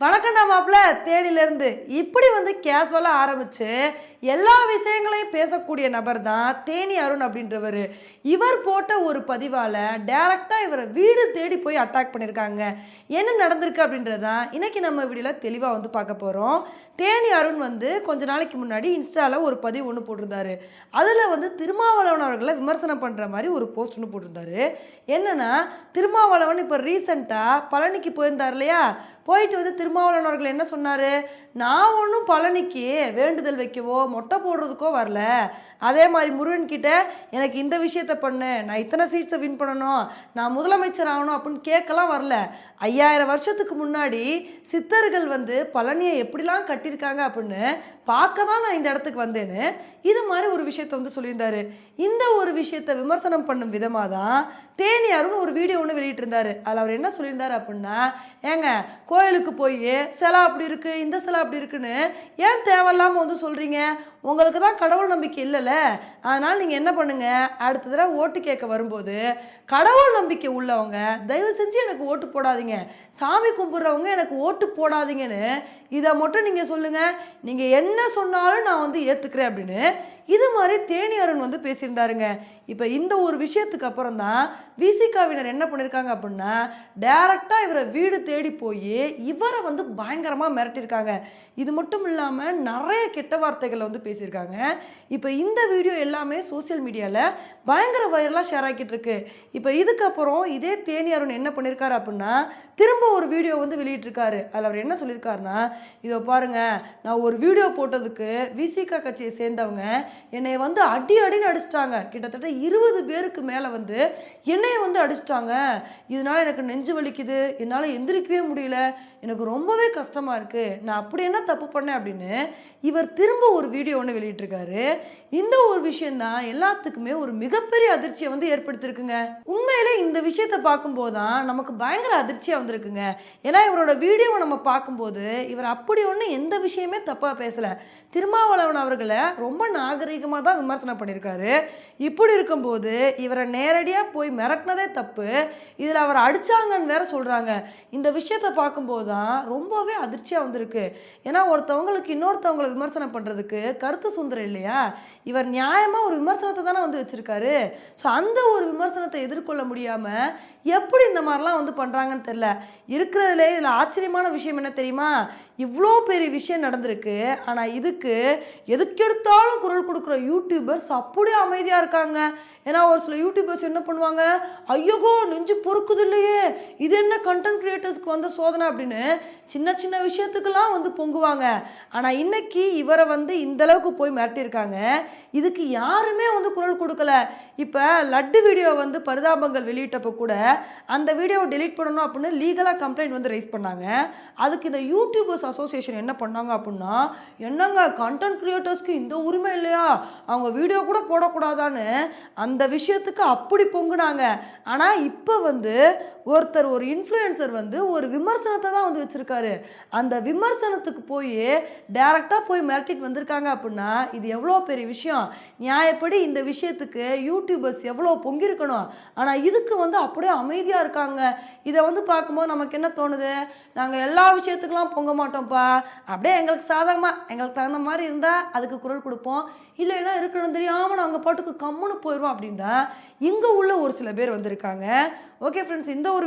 வணக்கம்டா மாப்பிள்ள தேனிலேருந்து இப்படி வந்து கேஷுவலாக ஆரம்பித்து எல்லா விஷயங்களையும் பேசக்கூடிய நபர் தான் தேனி அருண் அப்படின்றவர். இவர் போட்ட ஒரு பதிவால் டேரெக்டாக இவரை வீடு தேடி போய் அட்டாக் பண்ணியிருக்காங்க என்ன நடந்திருக்கு அப்படின்றது தான் இன்றைக்கி நம்ம வீடியோவில் தெளிவாக வந்து பார்க்க போகிறோம் தேனி அருண் வந்து கொஞ்ச நாளைக்கு முன்னாடி இன்ஸ்டாவில் ஒரு பதிவு ஒன்று போட்டிருந்தாரு. அதில் வந்து திருமாவளவன் அவர்களை விமர்சனம் பண்ணுற மாதிரி ஒரு போஸ்ட் ஒன்று போட்டிருந்தாரு. என்னென்னா திருமாவளவன் இப்போ ரீசெண்டாக பழனிக்கு போயிருந்தார் இல்லையா? போயிட்டு வந்து திருமாவளவன் அவர்கள் என்ன சொன்னார்? நான் ஒன்றும் பழனிக்கு வேண்டுதல் வைக்கவோ மொட்டை போடுறதுக்கோ வரல. அதே மாதிரி முருகன் கிட்ட எனக்கு இந்த விஷயத்த பண்ணு. நான் இத்தனை சீட்ஸை வின் பண்ணணும். நான் முதலமைச்சர் ஆகணும் அப்படின்னு கேட்கலாம் வரல. ஐயாயிரம் வருஷத்துக்கு முன்னாடி சித்தர்கள் வந்து பழனியை எப்படிலாம் கட்டியிருக்காங்க அப்படின்னு பார்க்க தான் நான் இந்த இடத்துக்கு வந்தேன்னு இது மாதிரி ஒரு விஷயத்த வந்து சொல்லியிருந்தாரு. இந்த ஒரு விஷயத்த விமர்சனம் பண்ணும் விதமாக தான் தேனியாருன்னு ஒரு வீடியோ ஒன்று வெளியிட்டிருந்தாரு. அதில் அவர் என்ன சொல்லியிருந்தார் அப்படின்னா ஏங்க கோயிலுக்கு போய் சிலை அப்படி இருக்குது இந்த சிலை அப்படி இருக்குன்னு ஏன் தேவையில்லாமல் வந்து சொல்கிறீங்க உங்களுக்கு தான் கடவுள் நம்பிக்கை இல்லைல்ல. அதனால் நீங்கள் என்ன பண்ணுங்கள் அடுத்த தடவை ஓட்டு கேட்க வரும்போது கடவுள் நம்பிக்கை உள்ளவங்க தயவு செஞ்சு எனக்கு ஓட்டு போடாதீங்க. சாமி கும்பிட்றவங்க எனக்கு ஓட்டு போடாதீங்கன்னு இதை மட்டும் நீங்கள் சொல்லுங்கள் நீங்கள் என்ன சொன்னாலும் நான் வந்து ஏற்றுக்கிறேன் அப்படின்னு இது மாதிரி தேனி அருண் வந்து பேசியிருந்தாருங்க. இப்போ இந்த ஒரு விஷயத்துக்கு அப்புறம் தான் விசிகாவினர் என்ன பண்ணியிருக்காங்க அப்படின்னா டேரெக்டாக இவரை வீடு தேடி போய் இவரை வந்து பயங்கரமாக மிரட்டியிருக்காங்க. இது மட்டும் இல்லாமல் நிறைய கெட்ட வார்த்தைகளை வந்து பேசியிருக்காங்க. இப்போ இந்த வீடியோ எல்லாமே சோஷியல் மீடியாவில் பயங்கர வைரலாக ஷேர் ஆகிட்டு இருக்கு. இப்போ இதுக்கப்புறம் இதே தேனி அருண் என்ன பண்ணியிருக்காரு அப்படின்னா திரும்ப ஒரு வீடியோ வந்து வெளியிட்டிருக்காரு. அதில் அவர் என்ன சொல்லியிருக்காருன்னா இதோ பாருங்கள் நான் ஒரு வீடியோ போட்டதுக்கு விசிகா கட்சியை சேர்ந்தவங்க என்னை வந்து அடி அடின்னு அடிச்சிட்டாங்க. கிட்டத்தட்ட இருபது பேருக்கு மேலே வந்து என்னையை வந்து அடிச்சிட்டாங்க. இதனால் எனக்கு நெஞ்சு வலிக்குது. என்னால் எந்திரிக்கவே முடியல. எனக்கு ரொம்பவே கஷ்டமாக இருக்குது நான் அப்படி என்ன தப்பு பண்ணேன்? அப்படின்னு இவர் திரும்ப ஒரு வீடியோ ஒன்று வெளியிட்டிருக்காரு. இந்த ஒரு விஷயந்தான் எல்லாத்துக்குமே ஒரு மிகப்பெரிய அதிர்ச்சியை வந்து ஏற்படுத்தியிருக்குங்க. உண்மையிலே இந்த விஷயத்தை பார்க்கும்போது தான் நமக்கு பயங்கர அதிர்ச்சியாக வந்திருக்குங்க ஏன்னா இவரோட வீடியோவை நம்ம பார்க்கும்போது இவர் அப்படி ஒன்றும் எந்த விஷயமே தப்பாக பேசலை. திருமாவளவன் அவர்களை ரொம்ப நாகரிகமாக தான் விமர்சனம் பண்ணியிருக்காரு. இப்படி இருக்கும்போது இவரை நேரடியாக போய் மிரட்டினதே தப்பு. இதில் அவர் அடித்தாங்கன்னு வேற சொல்கிறாங்க இந்த விஷயத்தை பார்க்கும்போது தான் ரொம்பவே அதிர்ச்சியாக வந்திருக்கு. ஏன்னா ஒருத்தவங்களுக்கு இன்னொருத்தவங்களை விமர்சனம் பண்ணுறதுக்கு கருத்து சுந்தரம் இல்லையா? இவர் நியாயமாக ஒரு விமர்சனத்தை தானே வந்து வச்சுருக்காரு. ஸோ அந்த ஒரு விமர்சனத்தை எதிர்கொள்ள முடியாமல் எப்படி இந்த மாதிரிலாம் வந்து பண்ணுறாங்கன்னு தெரில இருக்கிறதுலே இதில் ஆச்சரியமான விஷயம் என்ன தெரியுமா? இவ்வளோ பெரிய விஷயம் நடந்திருக்கு. ஆனால் இதுக்கு எதுக்கெடுத்தாலும் குரல் கொடுக்குற யூடியூபர்ஸ் அப்படியே அமைதியாக இருக்காங்க. ஏன்னா ஒரு சில யூடியூபர்ஸ் என்ன பண்ணுவாங்க? ஐயோகோ நெஞ்சு பொறுக்குது இல்லையே. இது என்ன கண்டென்ட் கிரியேட்டர்ஸ்க்கு வந்த சோதனை அப்படின்னு சின்ன சின்ன விஷயத்துக்கெல்லாம் வந்து பொங்குவாங்க. ஆனால் இன்னைக்கு இவரை வந்து இந்த அளவுக்கு போய் மிரட்டியிருக்காங்க. இதுக்கு யாருமே வந்து குரல் கொடுக்கல. இப்போ லட்டு வீடியோ வந்து பரிதாபங்கள் வெளியிட்டப்போ கூட அந்த வீடியோவை டெலீட் பண்ணணும் அப்படின்னு லீகலாக கம்ப்ளைண்ட் வந்து ரைஸ் பண்ணாங்க. அதுக்கு இந்த யூடியூபர்ஸ் அசோசியேஷன் என்ன பண்ணாங்க அப்படின்னா என்னங்க கண்டென்ட் கிரியேட்டர்ஸ்க்கு இந்த உரிமை இல்லையா? அவங்க வீடியோ கூட போடக்கூடாதான்னு அந்த விஷயத்துக்கு அப்படி பொங்குனாங்க. ஆனால் இப்போ வந்து ஒருத்தர் ஒரு இன்ஃப்ளூயன்சர் வந்து ஒரு விமர்சனத்தை தான் வந்து வச்சுருக்காரு. அந்த விமர்சனத்துக்கு போய் டேரெக்டாக போய் மிரட்டிட்டு வந்திருக்காங்க அப்படின்னா இது எவ்வளோ பெரிய விஷயம்? நியாயப்படி இந்த விஷயத்துக்கு யூடியூபர்ஸ் எவ்வளோ பொங்கியிருக்கணும்? ஆனால் இதுக்கு வந்து அப்படியே அமைதியாக இருக்காங்க. இதை வந்து பார்க்கும்போது நமக்கு என்ன தோணுது? நாங்கள் எல்லா விஷயத்துக்கெலாம் பொங்க மாட்டோம்ப்பா. அப்படியே எங்களுக்கு சாதகமாக எங்களுக்கு தகுந்த மாதிரி இருந்தால் அதுக்கு குரல் கொடுப்போம். இல்லைன்னா இருக்கணும் தெரியாமல் நாங்கள் பாட்டுக்கு கம்முன்னு போயிடுவோம் அப்படின்னா இங்கே உள்ள ஒரு சில பேர் வந்திருக்காங்க. ஓகே ஃப்ரெண்ட்ஸ் இந்த ஒரு